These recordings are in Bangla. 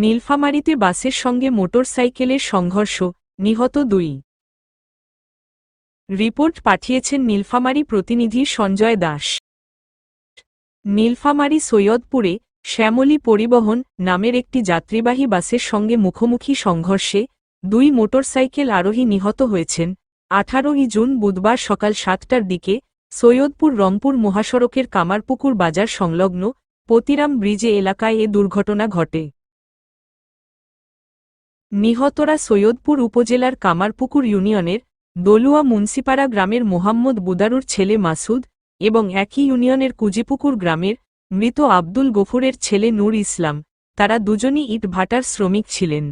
নীলফামারীতে বাসের সঙ্গে মোটরসাইকেলের সংঘর্ষ, নিহত দুই। রিপোর্ট পাঠিয়েছেন নীলফামারী প্রতিনিধি সঞ্জয় দাস। নীলফামারী সৈয়দপুরে শ্যামলী পরিবহন নামের একটি যাত্রীবাহী বাসের সঙ্গে মুখোমুখি সংঘর্ষে দুই মোটরসাইকেল আরোহী নিহত হয়েছেন। আঠারোই জুন বুধবার সকাল সাতটার দিকে সৈয়দপুর রংপুর মহাসড়কের কামারপুকুর বাজার সংলগ্ন পতিরাম ব্রিজে এলাকায় এ দুর্ঘটনা ঘটে। নিহতরা সৈয়দপুর উপজেলার কামারপুকুর ইউনিয়নের দলুয়া মুন্সিপাড়া গ্রামের মোহাম্মদ বুদারুর ছেলে মাসুদ এবং একই ইউনিয়নের কুজিপুকুর গ্রামের মৃত আব্দুল গফুরের ছেলে নূর ইসলাম, তারা দুজনই ইট ভাটার শ্রমিক ছিলেন।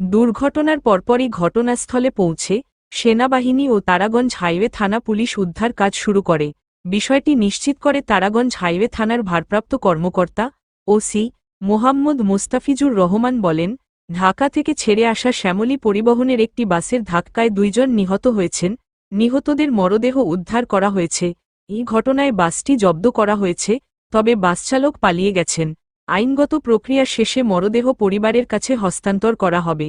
দুর্ঘটনার পরপরই ঘটনাস্থলে পৌঁছে সেনাবাহিনী ও তারাগঞ্জ হাইওয়ে থানা পুলিশ উদ্ধার কাজ শুরু করে। বিষয়টি নিশ্চিত করে তারাগঞ্জ হাইওয়ে থানার ভারপ্রাপ্ত কর্মকর্তা, ওসি, মোহাম্মদ মোস্তাফিজুর রহমান বলেন, ঢাকা থেকে ছেড়ে আসা শ্যামলী পরিবহনের একটি বাসের ধাক্কায় দুইজন নিহত হয়েছেন, নিহতদের মরদেহ উদ্ধার করা হয়েছে, এই ঘটনায় বাসটি জব্দ করা হয়েছে, তবে বাসচালক পালিয়ে গেছেন, আইনগত প্রক্রিয়া শেষে মরদেহ পরিবারের কাছে হস্তান্তর করা হবে।